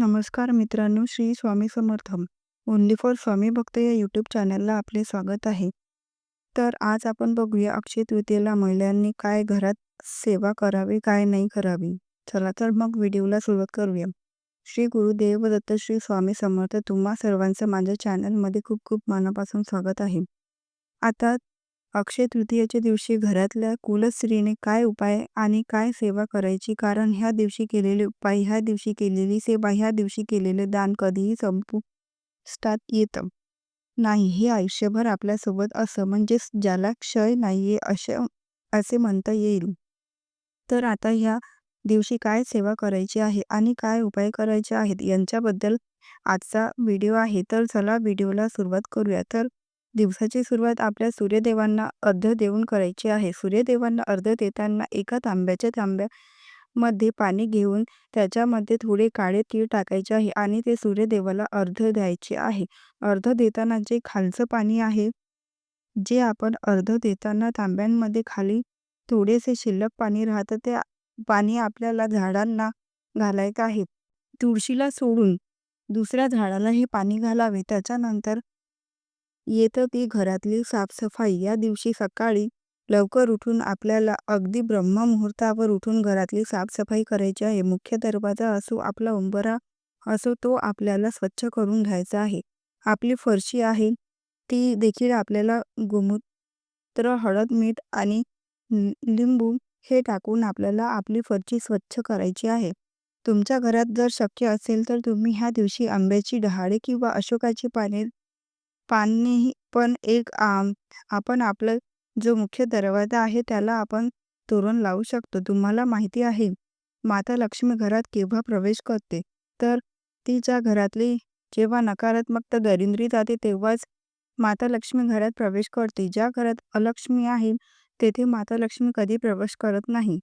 नमस्कार मित्रांनो, Shri Swami Samarth. Only for Swami भक्त या यूट्यूब चॅनलला आपले स्वागत आहे. तर आज आपण बघूया अक्षय तृतीयेला महिलांनी काय घरात सेवा करावी, काय नाही करावी. चला तर मग व्हिडिओला सुरुवात करूया. श्री गुरुदेव दत्त श्री स्वामी समर्थ तुम्हा सर्वांचं माझ्या चॅनलमध्ये खूप खूप मनापासून स्वागत आहे. आता अक्षय तृतीयेच्या दिवशी घरातल्या कुलस्त्रीने काय उपाय आणि काय सेवा करायची? कारण ह्या दिवशी केलेले उपाय ह्या दिवशी केलेली सेवा ह्या दिवशी केलेले दान कधीही संपुष्टात येतं नाही. हे आयुष्यभर आपल्यासोबत असं म्हणजेच ज्याला क्षय नाहीये असे असे म्हणता येईल. तर आता ह्या दिवशी काय सेवा करायची आहे आणि काय उपाय करायचे आहेत? यांच्याबद्दल आजचा व्हिडिओ आहे. तर चला व्हिडिओला सुरुवात करूया. तर दिवसाची सुरुवात आपल्या सूर्यदेवांना अर्ध देऊन करायची आहे. सूर्यदेवांना अर्ध देताना एका तांब्याच्या तांब्यामध्ये पाणी घेऊन त्याच्यामध्ये थोडे काळे तीळ टाकायचे आहे आणि ते सूर्यदेवाला अर्ध द्यायचे आहे. अर्ध देताना जे खालचं पाणी आहे जे आपण अर्ध देताना तांब्यांमध्ये खाली थोडेसे शिल्लक पाणी राहतं ते पाणी आपल्याला झाडांना घालायचं आहे. तुळशीला सोडून दुसऱ्या झाडाला हे पाणी घालावे. त्याच्यानंतर येतं ती घरातली साफसफाई. या दिवशी सकाळी लवकर उठून आपल्याला अगदी ब्रह्ममुहूर्तावर उठून घरातली साफसफाई करायची आहे. मुख्य दरवाजा असो आपला उंबरा असो तो आपल्याला स्वच्छ करून घ्यायचा आहे. आपली फरशी आहे ती देखील आपल्याला गोमूत्र हळद मीठ आणि लिंबू हे टाकून आपल्याला आपली फरशी स्वच्छ करायची आहे. तुमच्या घरात जर शक्य असेल तर तुम्ही ह्या दिवशी आंब्याची डहाळे किंवा अशोकाची पाने पाणी पण एक आपण आपलं जो मुख्य दरवाजा आहे त्याला आपण तोरण लावू शकतो. तुम्हाला माहिती आहे माता लक्ष्मी घरात केव्हा प्रवेश करते? तर तिच्या घरातली जेव्हा नकारात्मकता दरिंद्री जाते तेव्हाच माता लक्ष्मी घरात प्रवेश करते. ज्या घरात अलक्ष्मी आहे तेथे माता लक्ष्मी कधी प्रवेश करत नाही.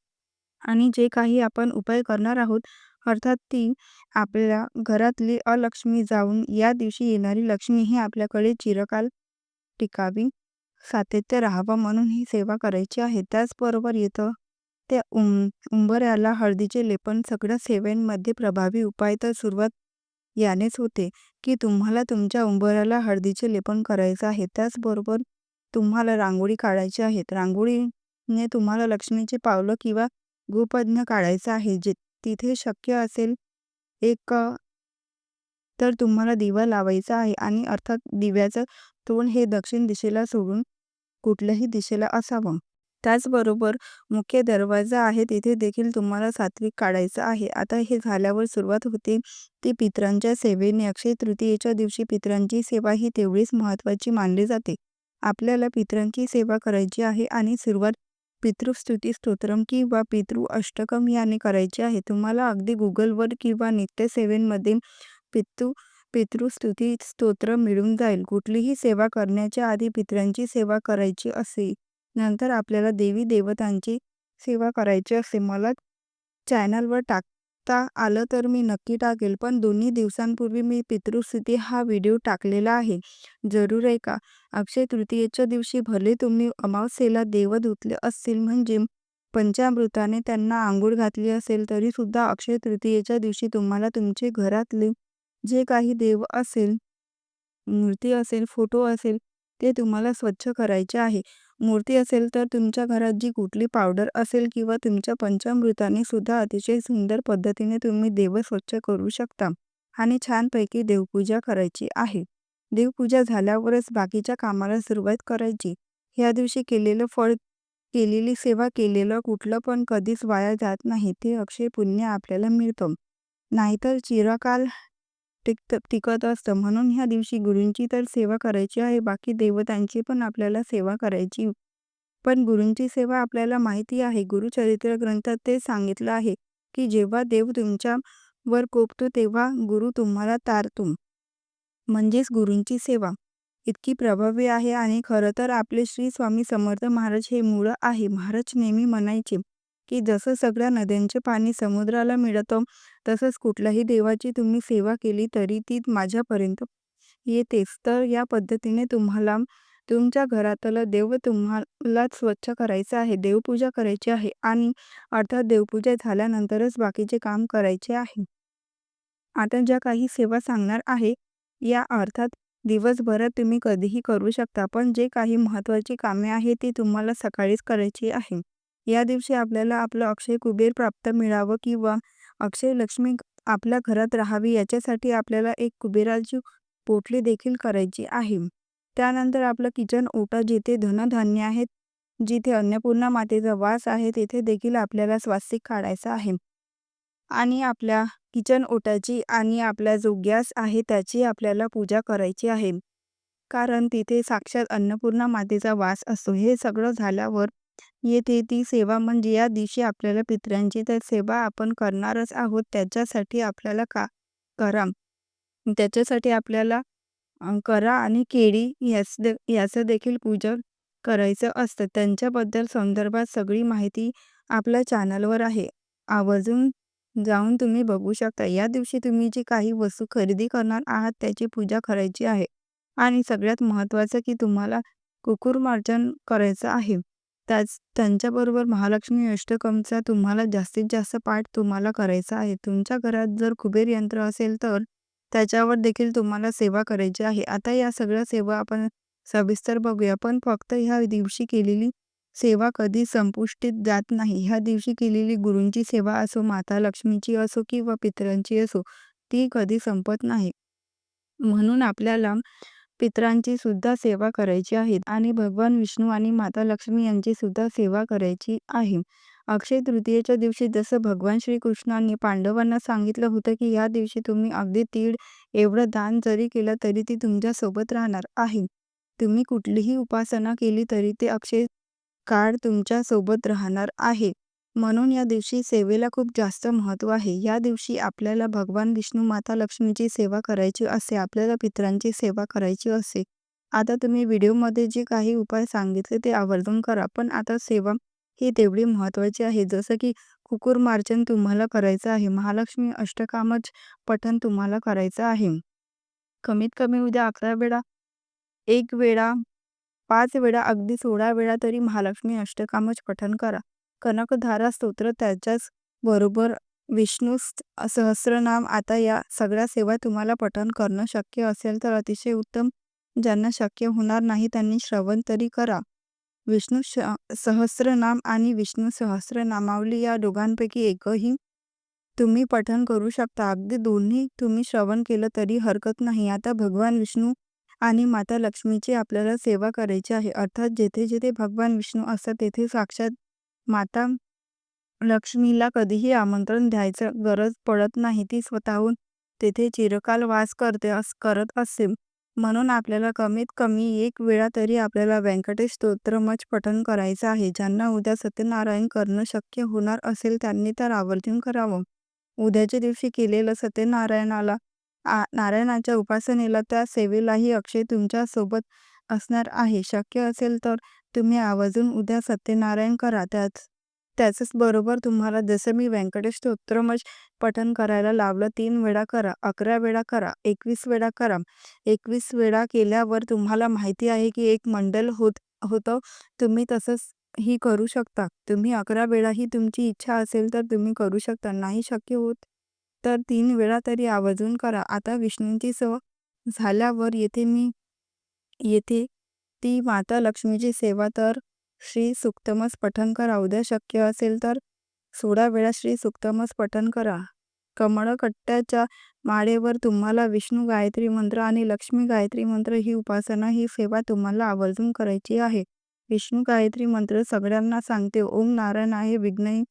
आणि जे काही आपण उपाय करणार आहोत अर्थात ती आपल्या घरातली अलक्ष्मी जाऊन या दिवशी येणारी लक्ष्मी ही आपल्याकडे चिरकाल टिकावी सातत्य राहावं म्हणून ही सेवा करायची आहे. त्याचबरोबर येतं त्या उं उंबऱ्याला हळदीचे लेपन सगळ्या सेवेंमध्ये प्रभावी उपाय तर सुरुवात यानेच होते की तुम्हाला तुमच्या उंबऱ्याला हळदीचे लेपन करायचं आहे. त्याचबरोबर तुम्हाला रांगोळी काढायची आहेत रांगोळीने तुम्हाला लक्ष्मीचे पावलं किंवा गोपज्ञ काढायचं आहे जे तिथे शक्य असेल एक तर तुम्हाला दिवा लावायचा आहे आणि अर्थात दिव्याचं तोंड हे दक्षिण दिशेला सोडून कुठल्याही दिशेला असावं. त्याचबरोबर मुख्य दरवाजा आहे तिथे देखील तुम्हाला सात्विक काढायचं आहे. आता हे झाल्यावर सुरुवात होते. ती पित्रांच्या सेवेने. अक्षय तृतीयेच्या दिवशी पित्रांची सेवा ही तेवढीच महत्त्वाची मानली जाते. आपल्याला पित्रांची सेवा करायची आहे आणि सुरुवात पितृस्तुती स्तोत्रम किंवा पितृ अष्टकम याने करायचे आहे. तुम्हाला अगदी गुगलवर किंवा नित्यसेवेंमध्ये पितृ पितृस्तुती स्तोत्र मिळून जाईल. कुठलीही सेवा करण्याच्या आधी पितरांची सेवा करायची असे नंतर आपल्याला देवी देवतांची सेवा करायची असे मला चॅनलवर टाक टाकता आलं तर मी नक्की टाकेल. पण दोन्ही दिवसांपूर्वी मी पितृस्थिती हा व्हिडिओ टाकलेला आहे. जरूर आहे का? अक्षय तृतीयेच्या दिवशी भले तुम्ही अमावस्येला देव धुतले असतील म्हणजे पंचामृताने त्यांना आंघोळ घातली असेल तरी सुद्धा अक्षय तृतीयेच्या दिवशी तुम्हाला तुमचे घरातले जे काही देव असेल मूर्ती असेल फोटो असेल ते तुम्हाला स्वच्छ करायचे आहे. मूर्ती असेल तर तुमच्या घरात जी कुठली पावडर असेल किंवा तुमच्या पंचामृताने सुद्धा अतिशय सुंदर पद्धतीने तुम्ही देव स्वच्छ करू शकता आणि छानपैकी देवपूजा करायची आहे. देवपूजा झाल्यावरच बाकीच्या कामाला सुरुवात करायची. ह्या दिवशी केलेलं फळ केलेली सेवा केलेलं कुठलं पण कधीच वाया जात नाही ते अक्षय पुण्य आपल्याला मिळतं. नाहीतर चिरकाल टिकत टिकत असतं. म्हणून ह्या दिवशी गुरूंची तर सेवा करायची आहे. बाकी देवतांची पण आपल्याला सेवा करायची. पण गुरूंची सेवा आपल्याला माहिती आहे. गुरुचरित्र ग्रंथात ते सांगितलं आहे की जेव्हा देव तुमच्यावर कोपतो तेव्हा गुरु तुम्हाला तारतो. म्हणजेच गुरूंची सेवा. इतकी प्रभावी आहे आणि खरं तर आपले श्री स्वामी समर्थ महाराज हे मूळ आहे. महाराज नेहमी म्हणायचे की जसं सगळ्या नद्यांचे पाणी समुद्राला मिळतं तसंच कुठल्याही देवाची तुम्ही सेवा केली तरी ती माझ्यापर्यंत येतेच. तर या पद्धतीने तुम्हाला तुमच्या घरातलं देव तुम्हाला स्वच्छ करायचं आहे देवपूजा करायची आहे आणि अर्थात देवपूजा झाल्यानंतरच बाकीचे काम करायचे आहे. आता ज्या काही सेवा सांगणार आहे या अर्थात दिवसभरात तुम्ही कधीही करू शकता पण जे काही महत्त्वाची कामे आहे ती तुम्हाला सकाळीच करायची आहे. या दिवशी आपल्याला आपलं अक्षय कुबेर प्राप्त मिळावं किंवा अक्षय लक्ष्मी आपल्या घरात राहावी याच्यासाठी आपल्याला एक कुबेराची पोटली देखील करायची आहे. त्यानंतर आपलं किचन ओटा जिथे धनधान्य आहेत जिथे अन्नपूर्णा मातेचा वास आहे तेथे देखील आपल्याला स्वास्तिक काढायचं आहे. आणि आपल्या किचन ओटाची आणि आपला जो गॅस आहे त्याची आपल्याला पूजा करायची आहे. कारण तिथे साक्षात अन्नपूर्णा मातेचा वास असतो. हे सगळं झाल्यावर येथे ती सेवा म्हणजे या दिवशी आपल्याला पितरांची तर सेवा आपण करणारच आहोत त्याच्यासाठी आपल्याला का करा? त्याच्यासाठी आपल्याला करा आणि केळी याच दे याचं देखील पूजन करायचं असतं. त्यांच्याबद्दल संदर्भात सगळी माहिती आपल्या चॅनलवर आहे. आवर्जून जाऊन तुम्ही बघू शकता. या दिवशी तुम्ही जी काही वस्तू खरेदी करणार आहात त्याची पूजा करायची आहे. आणि सगळ्यात महत्त्वाचं की तुम्हाला कुकुरमार्जन करायचं आहे. त्याच त्यांच्याबरोबर महालक्ष्मी अष्टकमचा तुम्हाला जास्तीत जास्त पाठ तुम्हाला करायचा आहे. तुमच्या घरात जर कुबेर यंत्र असेल तर त्याच्यावर देखील तुम्हाला सेवा करायची आहे. आता या सगळ्या सेवा आपण सविस्तर बघूया. पण फक्त ह्या दिवशी केलेली सेवा कधी संपुष्टीत जात नाही. ह्या दिवशी केलेली गुरूंची सेवा असो माता लक्ष्मीची असो किंवा पितरांची असो ती कधी संपत नाही. म्हणून आपल्याला पितरांची सुद्धा सेवा करायची आहे आणि भगवान विष्णू आणि माता लक्ष्मी यांची सुद्धा सेवा करायची आहे. अक्षय तृतीयेच्या दिवशी जसं भगवान श्रीकृष्णांनी पांडवांना सांगितलं होतं की या दिवशी तुम्ही अगदी तीळ एवढं दान जरी केलं तरी ती तुमच्यासोबत राहणार आहे. तुम्ही कुठलीही उपासना केली तरी ते अक्षय काळ तुमच्यासोबत राहणार आहे. म्हणून या दिवशी सेवेला खूप जास्त महत्त्व आहे. या दिवशी आपल्याला भगवान विष्णू माता लक्ष्मीची सेवा करायची असे आपल्याला पितरांची सेवा करायची असे. आता तुम्ही व्हिडिओमध्ये जे काही उपाय सांगितले ते आवर्जून करा. पण आता सेवा ही तेवढी महत्त्वाची आहे. जसं की कुकुर मार्जन तुम्हाला करायचं आहे. महालक्ष्मी अष्टकामच पठण तुम्हाला करायचं आहे. कमीत कमी उद्या अकरा वेळा एक वेळा पाच वेळा अगदी सोळा वेळा तरी महालक्ष्मी अष्टकामच पठण करा. कनकधारा स्तोत्र त्याच्याच बरोबर विष्णू सहस्रनाम. आता या सगळ्या सेवा तुम्हाला पठण करणं शक्य असेल तर अतिशय उत्तम. ज्यांना शक्य होणार नाही त्यांनी श्रवण तरी करा. विष्णू सहस्रनाम आणि विष्णू सहस्रनामावली या दोघांपैकी एकही तुम्ही पठण करू शकता. अगदी दोन्ही तुम्ही श्रवण केलं तरी हरकत नाही. आता भगवान विष्णू आणि माता लक्ष्मीची आपल्याला सेवा करायची आहे. अर्थात जेथे जेथे भगवान विष्णू असतात तेथे साक्षात माता लक्ष्मीला कधीही आमंत्रण द्यायचं गरज पडत नाही. ती स्वतःहून तेथे चिरकाल वास करते अस करत असते. म्हणून आपल्याला कमीत कमी एक वेळा तरी आपल्याला व्यंकटेश स्तोत्रमच पठण करायचं आहे. ज्यांना उद्या सत्यनारायण करणं शक्य होणार असेल त्यांनी तर आवर्जून करावं. उद्याच्या दिवशी केलेलं सत्यनारायणाला आ नारायणाच्या उपासनेला त्या सेवेलाही अक्षय तुमच्यासोबत असणार आहे. शक्य असेल तर तुम्ही आवर्जून उद्या सत्यनारायण करा. त्याच त्याचच बरोबर तुम्हाला जसं मी व्यंकटेश स्तोत्रमच पठण करायला लावलं तीन वेळा करा अकरा वेळा करा एकवीस वेळा करा. एकवीस वेळा केल्यावर तुम्हाला माहिती आहे की एक मंडल होत होतं. तुम्ही तसंच ही करू शकता. तुम्ही अकरा वेळा ही तुमची इच्छा असेल तर तुम्ही करू शकता. नाही शक्य होत तर तीन वेळा तरी आवर्जून करा. आता विष्णूंची सव झाल्यावर येथे मी येथे ती माता लक्ष्मीची सेवा तर श्री सुक्तमस पठन करा उद्या शक्य असेल तर. सोळा वेळा श्री सुक्तमस पठण करा कमळकट्ट्याच्या माळेवर तुम्हाला विष्णू गायत्री मंत्र आणि लक्ष्मी गायत्री मंत्र ही उपासना ही सेवा तुम्हाला आवर्जून करायची आहे. विष्णू गायत्री मंत्र सगळ्यांना सांगते ओम नारायणाय विघ्न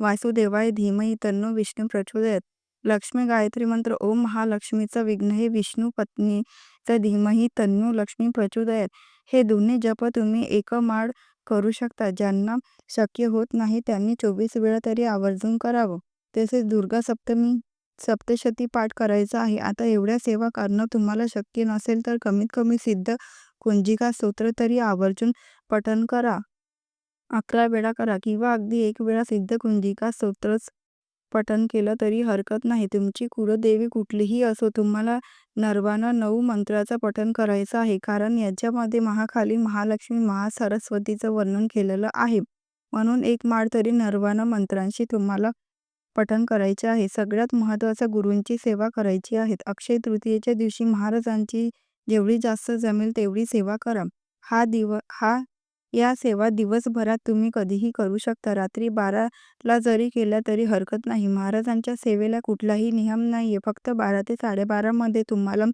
वासुदेवाय धीमही तन्नो विष्णू प्रचोदयत. लक्ष्मी गायत्री मंत्र ओम महालक्ष्मीचा विघ्न हे विष्णू पत्नीचा धीमही तन्नो लक्ष्मी प्रचोदयत. हे दोन्ही जप तुम्ही एकमाळ करू शकता. ज्यांना शक्य होत नाही त्यांनी चोवीस वेळा तरी आवर्जून करावं. तसेच दुर्गा सप्तमी सप्तशती पाठ करायचा आहे. आता एवढ्या सेवा करणं तुम्हाला शक्य नसेल तर कमीत कमी सिद्ध कुंजिका स्तोत्र तरी आवर्जून पठण करा. अकरा वेळा करा किंवा अगदी एक वेळा सिद्ध कुंजिका स्तोत्रच पठण केलं तरी हरकत नाही. तुमची कुलदेवी कुठलीही असो तुम्हाला नर्वानं नऊ मंत्राचं पठण करायचं आहे. कारण याच्यामध्ये महाखाली महालक्ष्मी महासरस्वतीचं वर्णन केलेलं आहे. म्हणून एक माळ तरी नर्वाना मंत्रांशी तुम्हाला पठण करायचे आहे. सगळ्यात महत्त्वाचं गुरूंची सेवा करायची आहे अक्षय तृतीयेच्या दिवशी महाराजांची जेवढी जास्त जमेल तेवढी सेवा करा. हा दिव हा या सेवा दिवसभरात तुम्ही कधीही करू शकता. रात्री बाराला जरी केल्या तरी हरकत नाही. महाराजांच्या सेवेला कुठलाही नियम नाहीये. फक्त बारा ते साडेबारामध्ये तुम्हाला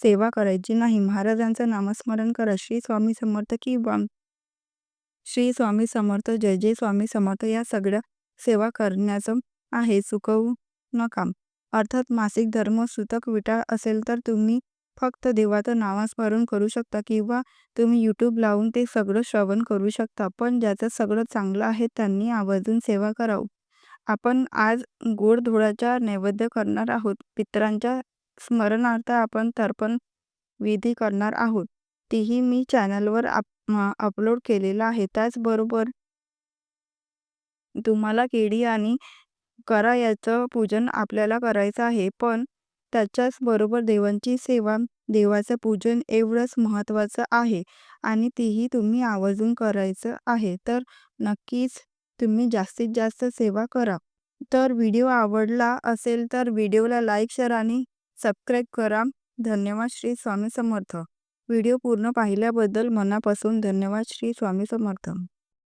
सेवा करायची नाही. महाराजांचं नामस्मरण करा. श्री स्वामी समर्थ किंवा श्री स्वामी समर्थ. जय जय स्वामी समर्थ. या सगळ्या सेवा करण्याचं आहे. चुकवू नका. अर्थात मासिक धर्म सुतक विटाळ असेल तर तुम्ही फक्त देवाचं नामस्मरण करू शकता किंवा तुम्ही यूट्यूब लावून ते सगळं श्रवण करू शकता. पण ज्याचं सगळं चांगलं आहे त्यांनी आवर्जून सेवा करावं. आपण आज गोडधोडाचा नैवेद्य करणार आहोत. पितरांच्या स्मरणार्थ आपण तर्पण विधी करणार आहोत. तीही मी चॅनलवर अपलोड केलेलं आहे. त्याचबरोबर तुम्हाला केळी आणि करा याचं पूजन आपल्याला करायचं आहे. पण त्याच्याच बरोबर देवांची सेवा देवाचं पूजन एवढंच महत्त्वाचं आहे आणि तेही तुम्ही आवर्जून करायचं आहे. तर नक्कीच तुम्ही जास्तीत जास्त सेवा करा. तर व्हिडिओ आवडला असेल तर व्हिडिओला लाईक शेअर आणि सबस्क्राईब करा. धन्यवाद श्री स्वामी समर्थ. व्हिडिओ पूर्ण पाहिल्याबद्दल मनापासून धन्यवाद श्री स्वामी समर्थ.